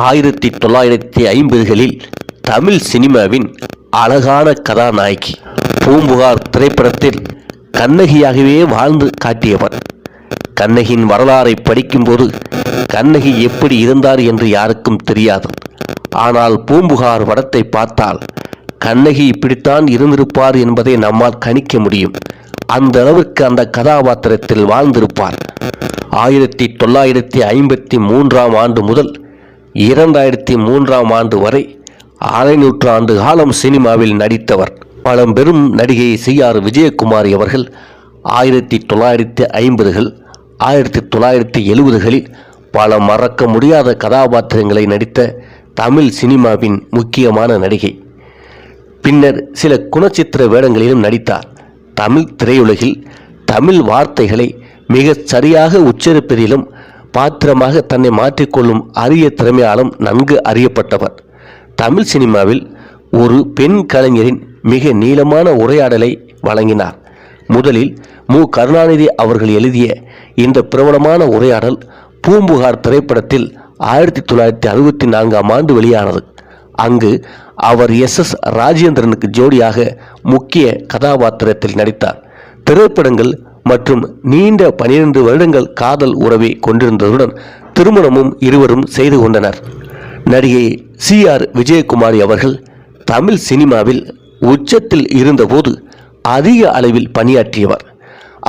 ஆயிரத்தி தொள்ளாயிரத்தி ஐம்பதுகளில் தமிழ் சினிமாவின் அழகான கதாநாயகி பூம்புகார் திரைப்படத்தில் கண்ணகியாகவே வாழ்ந்து காட்டியவர் கண்ணகியின் வரலாறை படிக்கும்போது கண்ணகி எப்படி இருந்தார் என்று யாருக்கும் தெரியாது. ஆனால் பூம்புகார் படத்தை பார்த்தால் கண்ணகி இப்படித்தான் இருந்திருப்பார் என்பதை நம்மால் கணிக்க முடியும். அந்த அளவுக்கு அந்த கதாபாத்திரத்தில் வாழ்ந்திருப்பார். ஆயிரத்தி தொள்ளாயிரத்தி ஐம்பத்தி மூன்றாம் ஆண்டு முதல் இரண்டாயிரத்தி மூன்றாம் ஆண்டு வரை அரை நூற்றாண்டு காலம் சினிமாவில் நடித்தவர். பழம்பெரும் நடிகை சி. ஆர். விஜயகுமாரி அவர்கள் ஆயிரத்தி தொள்ளாயிரத்தி ஐம்பதுகள் ஆயிரத்தி தொள்ளாயிரத்தி எழுபதுகளில் பல மறக்க முடியாத கதாபாத்திரங்களை நடித்த தமிழ் சினிமாவின் முக்கியமான நடிகை. பின்னர் சில குணச்சித்திர வேடங்களிலும் நடித்தார். தமிழ் திரையுலகில் தமிழ் வார்த்தைகளை மிகச் சரியாக உச்சரிப்பதிலும் பாத்திரமாக தன்னை மாற்றிக்கொள்ளும் அரிய திறமையாலும் நன்கு அறியப்பட்டவர். தமிழ் சினிமாவில் ஒரு பெண் கலைஞரின் மிக நீளமான உரையாடலை வழங்கினார். முதலில் மு. கருணாநிதி அவர்கள் எழுதிய இந்த பிரபலமான உரையாடல் பூம்புகார் திரைப்படத்தில் ஆயிரத்தி தொள்ளாயிரத்தி அறுபத்தி நான்காம் ஆண்டு வெளியானது. அங்கு அவர் எஸ். எஸ். ராஜேந்திரனுக்கு ஜோடியாக முக்கிய கதாபாத்திரத்தில் நடித்தார். திரைப்படங்கள் மற்றும் நீண்ட பனிரெண்டு வருடங்கள் காதல் உறவை கொண்டிருந்ததுடன் திருமணமும் இருவரும் செய்து கொண்டனர். நடிகை சி ஆர் விஜயகுமாரி அவர்கள் தமிழ் சினிமாவில் உச்சத்தில் இருந்தபோது அதிக அளவில் பணியாற்றியவர்.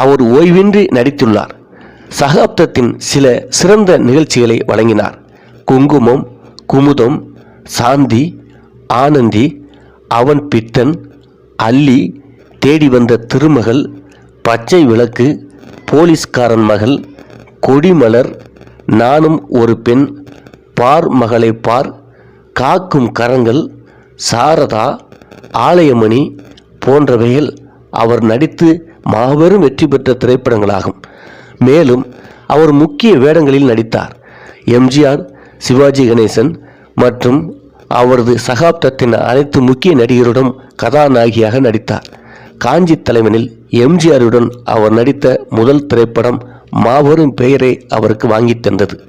அவர் ஓய்வின்றி நடித்துள்ளார். சகாப்தத்தின் சில சிறந்த நிகழ்ச்சிகளை வழங்கினார். குங்குமம் குமுதம் சாந்தி ஆனந்தி அவன் பித்தன் அல்லி தேடி வந்த திருமகள் பச்சை விளக்கு போலீஸ்காரன் மகள் கொடிமலர் நானும் ஒரு பெண் பார் மகளை பார் காக்கும் கரங்கள் சாரதா ஆலயமணி போன்றவைகள் அவர் நடித்து மாபெரும் வெற்றி பெற்ற திரைப்படங்களாகும். மேலும் அவர் முக்கிய வேடங்களில் நடித்தார். எம்ஜிஆர் சிவாஜி கணேசன் மற்றும் அவரது சகாப்தத்தின் அனைத்து முக்கிய நடிகருடன் கதாநாயகியாக நடித்தார். காஞ்சி தலைவனில் எம்ஜிஆருடன் அவர் நடித்த முதல் திரைப்படம் மாபெரும் பெயரை அவருக்கு வாங்கித் தந்தது.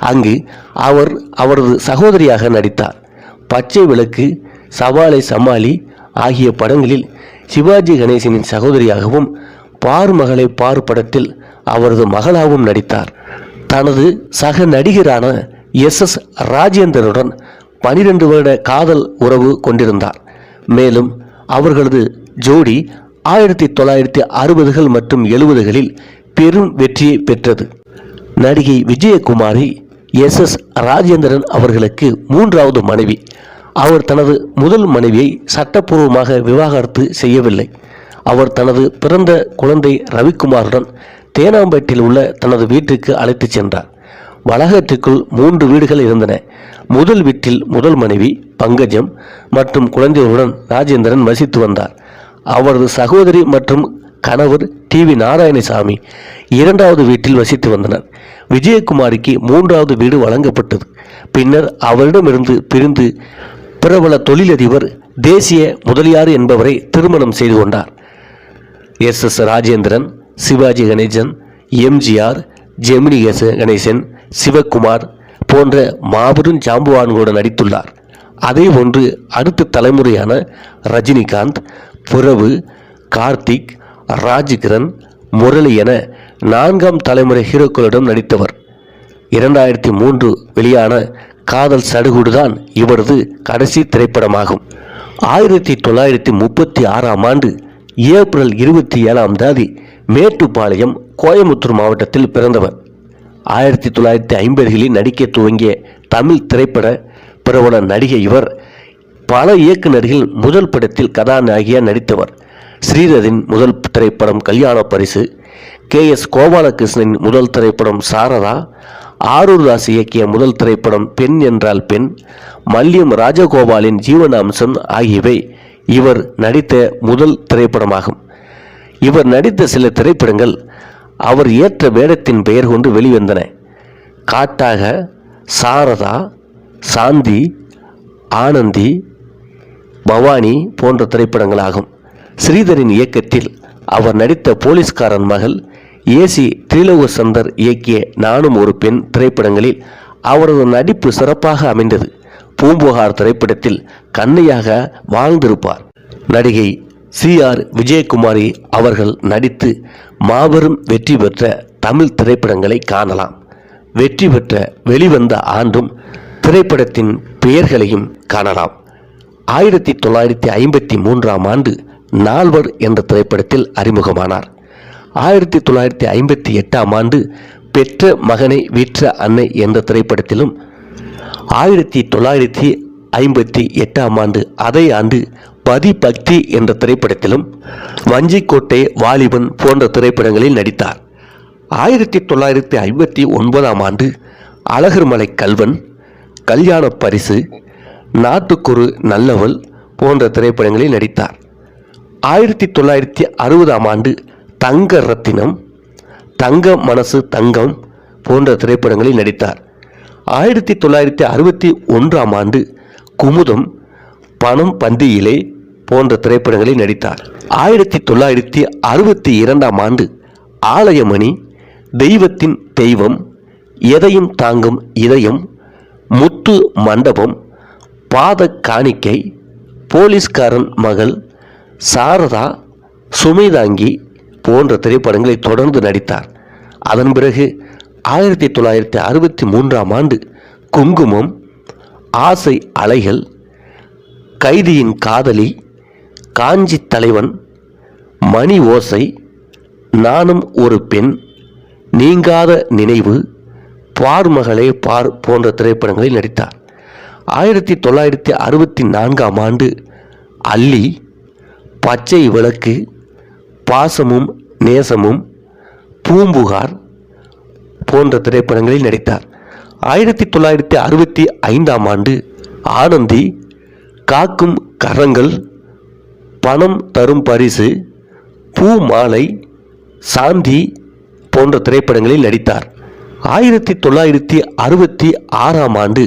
அங்கு அவர் அவரது சகோதரியாக நடித்தார். பச்சை விளக்கு சவாலை சமாளி ஆகிய படங்களில் சிவாஜி கணேசனின் சகோதரியாகவும் பார் மகளை பார் படத்தில் அவரது மகளாகவும் நடித்தார். தனது சக நடிகரான எஸ் எஸ் ராஜேந்திரனுடன் பனிரெண்டு வருட காதல் உறவு கொண்டிருந்தார். மேலும் அவர்களது ஜோடி ஆயிரத்தி தொள்ளாயிரத்தி அறுபதுகள் மற்றும் எழுபதுகளில் பெரும் வெற்றியை பெற்றது. நடிகை விஜயகுமாரி எஸ். எஸ். ராஜேந்திரன் அவர்களுக்கு மூன்றாவது மனைவி. அவர் தனது முதல் மனைவியை சட்டப்பூர்வமாக விவாகரத்து செய்யவில்லை. அவர் தனது பிறந்த குழந்தை ரவிக்குமாருடன் தேனாம்பேட்டில் உள்ள தனது வீட்டுக்கு அழைத்துச் சென்றார். வளாகத்திற்குள் மூன்று வீடுகள் இருந்தன. முதல் வீட்டில் முதல் மனைவி பங்கஜம் மற்றும் குழந்தைகளுடன் ராஜேந்திரன் வசித்து வந்தார். அவரது சகோதரி மற்றும் கணவர் டி வி நாராயணசாமி இரண்டாவது வீட்டில் வசித்து வந்தனர். விஜயகுமாரிக்கு மூன்றாவது வீடு வழங்கப்பட்டது. பின்னர் அவரிடமிருந்து பிரிந்து பிரபல தொழிலதிபர் தேசிய முதலியார் என்பவரை திருமணம் செய்து கொண்டார். S. S. Rajendran Sivaji Ganesan MGR Gemini Ganesan Sivakumar போன்ற மாபெரும் ஜாம்புவான்களுடன் நடித்துள்ளார். அதே ஒன்று அடுத்த தலைமுறையான ரஜினிகாந்த் புறவு கார்த்திக் ராஜ்கிரண் முரளி என நான்காம் தலைமுறை ஹீரோக்களிடம் நடித்தவர். இரண்டாயிரத்தி மூன்று வெளியான காதல் சடுகுடுதான் இவரது கடைசி திரைப்படமாகும். ஆயிரத்தி தொள்ளாயிரத்தி முப்பத்தி ஆறாம் ஆண்டு ஏப்ரல் இருபத்தி ஏழாம் தேதி மேட்டுப்பாளையம் கோயம்புத்தூர் மாவட்டத்தில் பிறந்தவர். ஆயிரத்தி தொள்ளாயிரத்தி ஐம்பதுகளில் நடிக்க துவங்கிய தமிழ் திரைப்பட பிரபல நடிகை இவர் பல இயக்குநர்கள் முதல் படத்தில் கதாநாயகியாக நடித்தவர். ஸ்ரீரதின் முதல் திரைப்படம் கல்யாண பரிசு கே எஸ் கோபாலகிருஷ்ணனின் முதல் திரைப்படம் சாரதா ஆரூர் தாஸ் இயக்கிய முதல் திரைப்படம் பெண் என்றால் பெண் மல்லியம் ராஜகோபாலின் ஜீவனாம்சம் ஆகியவை இவர் நடித்த முதல் திரைப்படமாகும். இவர் நடித்த சில திரைப்படங்கள் அவர் ஏற்ற வேடத்தின் பெயர் கொண்டு வெளிவந்தன. காட்டாக சாரதா சாந்தி ஆனந்தி பவானி போன்ற திரைப்படங்களாகும். ஸ்ரீதரின் இயக்கத்தில் அவர் நடித்த போலீஸ்காரன் மகள் ஏசி திரிலோக சந்தர் இயக்கிய நானும் ஒரு பெண் திரைப்படங்களில் அவரது நடிப்பு சிறப்பாக அமைந்தது. பூம்புகார் திரைப்படத்தில் கண்ணையாக வாழ்ந்திருப்பார். நடிகை சி ஆர் விஜயகுமாரி அவர்கள் நடித்து மாபெரும் வெற்றி பெற்ற தமிழ் திரைப்படங்களை காணலாம். வெற்றி பெற்ற வெளிவந்த ஆண்டும் திரைப்படத்தின் பெயர்களையும் காணலாம். ஆயிரத்தி தொள்ளாயிரத்தி ஐம்பத்தி மூன்றாம் ஆண்டு நால்வர் என்ற திரைப்படத்தில் அறிமுகமானார். ஆயிரத்தி தொள்ளாயிரத்தி ஐம்பத்தி எட்டாம் ஆண்டு பெற்ற மகனை விற்ற அன்னை என்ற திரைப்படத்திலும் ஆயிரத்தி தொள்ளாயிரத்தி ஐம்பத்தி எட்டாம் ஆண்டு அதே ஆண்டு பதி பக்தி என்ற திரைப்படத்திலும் வஞ்சிக்கோட்டை வாலிபன் போன்ற திரைப்படங்களில் நடித்தார். ஆயிரத்தி தொள்ளாயிரத்தி ஐம்பத்தி ஒன்பதாம் ஆண்டு அழகர்மலை கல்வன் கல்யாண பரிசு நாட்டுக்குரு நல்லவள் போன்ற திரைப்படங்களில் நடித்தார். ஆயிரத்தி தொள்ளாயிரத்தி அறுபதாம் ஆண்டு தங்க ரத்தினம் தங்க மனசு தங்கம் போன்ற திரைப்படங்களில் நடித்தார். ஆயிரத்தி தொள்ளாயிரத்தி அறுபத்தி ஒன்றாம் ஆண்டு குமுதம் பணம் பந்தியிலே போன்ற திரைப்படங்களில் நடித்தார். ஆயிரத்தி தொள்ளாயிரத்தி அறுபத்தி இரண்டாம் ஆண்டு ஆலயமணி தெய்வத்தின் தெய்வம் எதையும் தாங்கும் இதயம் முத்து மண்டபம் வாத காணிக்கை போலீஸ்காரன் மகள் சாரதா சுமைதாங்கி போன்ற திரைப்படங்களை தொடர்ந்து நடித்தார். அதன் பிறகு ஆயிரத்தி தொள்ளாயிரத்தி அறுபத்தி மூன்றாம் ஆண்டு குங்குமம் ஆசை அலைகள் கைதியின் காதலி காஞ்சி தலைவன் மணி ஓசை நானும் ஒரு பெண் நீங்காத நினைவு பார்மகளே பார் போன்ற திரைப்படங்களில் நடித்தார். ஆயிரத்தி தொள்ளாயிரத்தி அறுபத்தி நான்காம் ஆண்டு அல்லி பச்சை விளக்கு பாசமும் நேசமும் பூம்புகார் போன்ற திரைப்படங்களில் நடித்தார். ஆயிரத்தி தொள்ளாயிரத்தி அறுபத்தி ஐந்தாம் ஆண்டு ஆனந்தி காக்கும் கரங்கள் பணம் தரும் பரிசு பூ மாலை சாந்தி போன்ற திரைப்படங்களில் நடித்தார். ஆயிரத்தி தொள்ளாயிரத்தி அறுபத்தி ஆறாம் ஆண்டு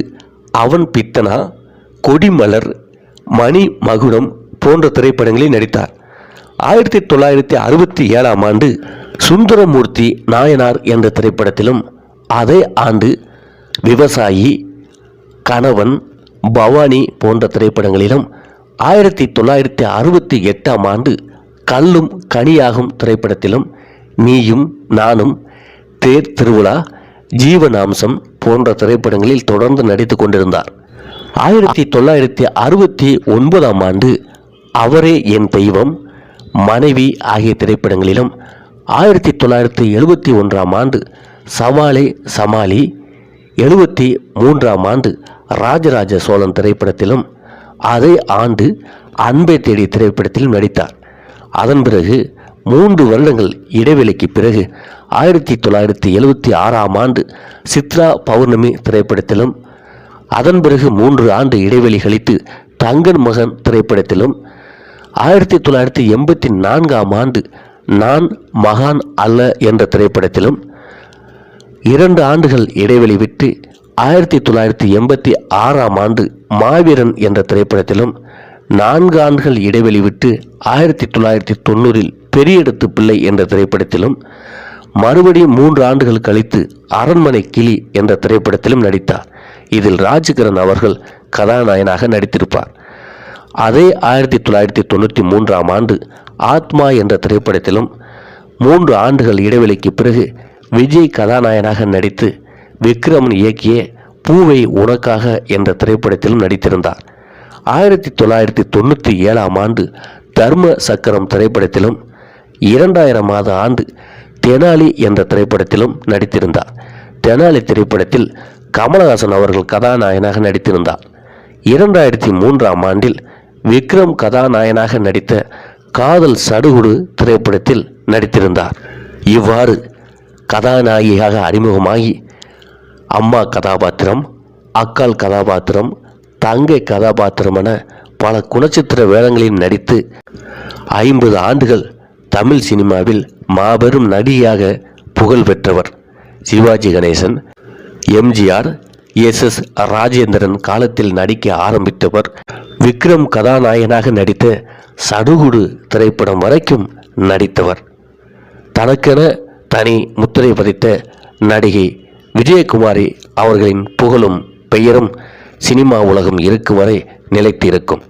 அவன் பித்தனா கொடிமலர் மணி மகுடம் போன்ற திரைப்படங்களில் நடித்தார். ஆயிரத்தி தொள்ளாயிரத்தி அறுபத்தி ஏழாம் ஆண்டு சுந்தரமூர்த்தி நாயனார் என்ற திரைப்படத்திலும் அதே ஆண்டு விவசாயி கணவன் பவானி போன்ற திரைப்படங்களிலும் ஆயிரத்தி தொள்ளாயிரத்தி அறுபத்தி எட்டாம் ஆண்டு கல்லும் கனியாகும் திரைப்படத்திலும் நீயும் நானும் தேர் திருவிழா ஜீவனாம்சம் போன்ற திரைப்படங்களில் தொடர்ந்து நடித்து கொண்டிருந்தார். ஆயிரத்தி தொள்ளாயிரத்தி அறுபத்தி ஒன்பதாம் ஆண்டு அவரே என் தெய்வம் மனைவி ஆகிய திரைப்படங்களிலும் ஆயிரத்தி தொள்ளாயிரத்தி எழுபத்தி ஒன்றாம் ஆண்டு சவாலே சமாளி எழுபத்தி மூன்றாம் ஆண்டு ராஜராஜ சோழன் திரைப்படத்திலும் அதே ஆண்டு அன்பை தேடி திரைப்படத்திலும் நடித்தார். அதன் பிறகு மூன்று வருடங்கள் இடைவெளிக்கு பிறகு ஆயிரத்தி தொள்ளாயிரத்தி எழுபத்தி ஆறாம் ஆண்டு சித்ரா பௌர்ணமி திரைப்படத்திலும் அதன் பிறகு மூன்று ஆண்டு இடைவெளி கழித்து தங்கன் மகன் திரைப்படத்திலும் ஆயிரத்தி தொள்ளாயிரத்தி எண்பத்தி நான்காம் ஆண்டு நான் மகான் அல்ல என்ற திரைப்படத்திலும் இரண்டு ஆண்டுகள் இடைவெளி விட்டு ஆயிரத்தி தொள்ளாயிரத்தி எண்பத்தி ஆறாம் ஆண்டு மாவீரன் என்ற திரைப்படத்திலும் நான்கு ஆண்டுகள் இடைவெளி விட்டு ஆயிரத்தி தொள்ளாயிரத்தி தொண்ணூறில் பெரியெடுத்து பிள்ளை என்ற திரைப்படத்திலும் மறுபடியும் மூன்று ஆண்டுகள் கழித்து அரண்மனை கிளி என்ற திரைப்படத்திலும் நடித்தார். இதில் ராஜகிரண் அவர்கள் கதாநாயகனாக நடித்திருப்பார். அதே ஆயிரத்தி தொள்ளாயிரத்தி தொண்ணூற்றி மூன்றாம் ஆண்டு ஆத்மா என்ற திரைப்படத்திலும் மூன்று ஆண்டுகள் இடைவெளிக்கு பிறகு விஜய் கதாநாயகனாக நடித்து விக்ரமன் இயக்கிய பூவை உனக்காக என்ற திரைப்படத்திலும் நடித்திருந்தார். ஆயிரத்தி தொள்ளாயிரத்தி தொண்ணூற்றி ஏழாம் ஆண்டு தர்ம சக்கரம் திரைப்படத்திலும் இரண்டாயிரம் மாத ஆண்டு தெனாலி என்ற திரைப்படத்திலும் நடித்திருந்தார். தெனாலி திரைப்படத்தில் கமலஹாசன் அவர்கள் கதாநாயகனாக நடித்திருந்தார். இரண்டாயிரத்தி மூன்றாம் ஆண்டில் விக்ரம் கதாநாயகனாக நடித்த காதல் சடுகுடு திரைப்படத்தில் நடித்திருந்தார். இவ்வாறு கதாநாயகியாக அறிமுகமாகி அம்மா கதாபாத்திரம் அக்கால் கதாபாத்திரம் தங்கை கதாபாத்திரம் என பல குணச்சித்திர வேடங்களில் நடித்து ஐம்பது ஆண்டுகள் தமிழ் சினிமாவில் மாபெரும் நடிகையாக புகழ் பெற்றவர் Sivaji Ganesan. MGR S S Rajendran காலத்தில் நடிக்க ஆரம்பித்தவர். விக்ரம் கதாநாயகனாக நடித்த சடுகுடு திரைப்படம் வரைக்கும் நடித்தவர். தனக்கென தனி முத்திரை பதித்த நடிகை விஜயகுமாரி அவர்களின் புகழும் பெயரும் சினிமா உலகம் இருக்கும் வரை நிலைத்திருக்கும்.